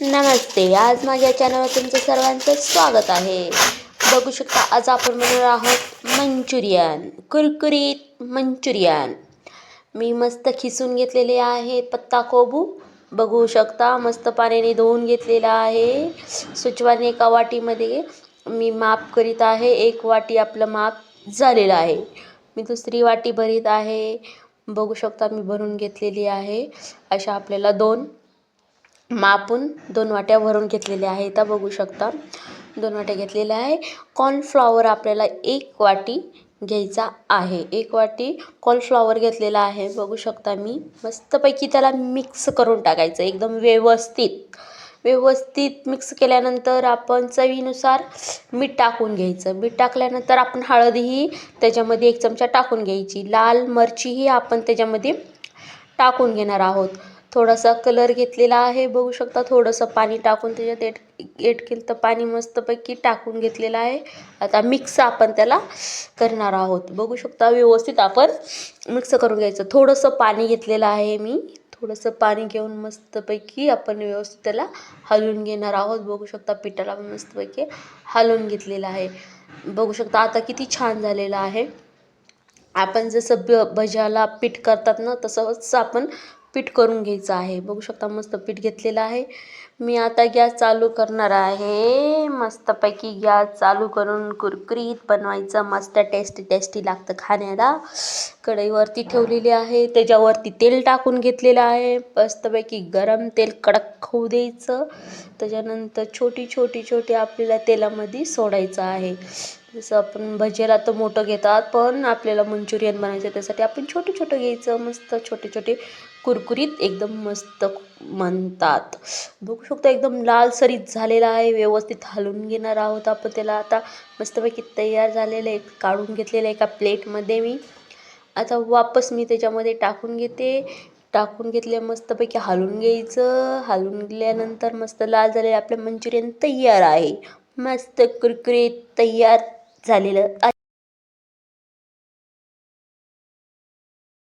नमस्ते. आज माझ्या चॅनलवर तुमचं सर्वांचं स्वागत आहे. बघू शकता आज आपण बनवणार आहोत मंचुरियन कुरकुरीत मंचुरियन. मी मस्त खिसून घेतलेले आहे पत्ता कोबू. बघू शकता मस्त पाण्याने धुवून घेतलेला आहे. सुचवाने एका वाटीमध्ये मी माप करीत आहे. एक वाटी आपलं माप झालेलं आहे. मी दुसरी वाटी भरीत आहे. बघू शकता मी भरून घेतलेली आहे. अशा आपल्याला दोन मापून दोन वाट्या भरून घेतलेल्या आहेत. त्या बघू शकता. दोन वाट्या घेतलेल्या आहे. कॉर्नफ्लॉवर आपल्याला एक वाटी घ्यायचा आहे. एक वाटी कॉर्नफ्लॉवर घेतलेला आहे. बघू शकता मी. मस्तपैकी त्याला मिक्स करून टाकायचं. एकदम व्यवस्थित. व्यवस्थित मिक्स केल्यानंतर आपण चवीनुसार मीठ टाकून घ्यायचं. मीठ टाकल्यानंतर आपण हळदही त्याच्यामध्ये एक चमचा टाकून घ्यायची. लाल मिरचीही आपण त्याच्यामध्ये टाकून घेणार आहोत. थोडासा कलर घेतलेला आहे. बघू शकता थोडंसं पाणी टाकून त्याच्यात एट एड केलं तर पाणी मस्तपैकी टाकून घेतलेलं आहे. आता मिक्स आपण त्याला करणार आहोत. बघू शकता व्यवस्थित आपण मिक्स करून घ्यायचं. थोडंसं पाणी घेतलेलं आहे मी. थोडंसं पाणी घेऊन मस्तपैकी आपण व्यवस्थित त्याला हलवून घेणार आहोत. बघू शकता पिठाला मस्तपैकी हलवून घेतलेलं आहे. बघू शकता आता किती छान झालेलं आहे. आपण जसं ब भज्याला पीठ करतात ना तसंच आपण पीठ करून घ्यायचं आहे. बघू शकता मस्त पीठ घेतलेलं आहे. मी आता गॅस चालू करणार आहे. मस्तपैकी गॅस चालू करून कुरकुरीत बनवायचं. मस्त टेस्टी टेस्टी लागतं खाण्याला. कढईवरती ठेवलेली आहे. त्याच्यावरती तेल टाकून घेतलेलं आहे. मस्तपैकी गरम तेल कडक होऊ द्यायचं. त्याच्यानंतर छोटी छोटी छोटी आपल्याला तेलामध्ये सोडायचं आहे. जसं आपण भजेला तर मोठं घेतात पण आपल्याला मंचुरियन बनायचं त्यासाठी आपण छोटं छोटं घ्यायचं. मस्त छोटे छोटे कुरकुरीत एकदम मस्त म्हणतात. बघू शकतो एकदम लालसरीत झालेला आहे व्यवस्थित हलवून घेणार आहोत आपण त्याला. आता मस्तपैकी तयार झालेलं आहे काढून घेतलेलं आहे एका प्लेटमध्ये मी. आता वापस मी त्याच्यामध्ये टाकून घेते. टाकून घेतले मस्तपैकी हलवून घ्यायचं. हलवून गेल्यानंतर मस्त लाल झालेलं आपलं मंचुरियन तयार आहे. मस्त कुरकुरीत तयार झालेलं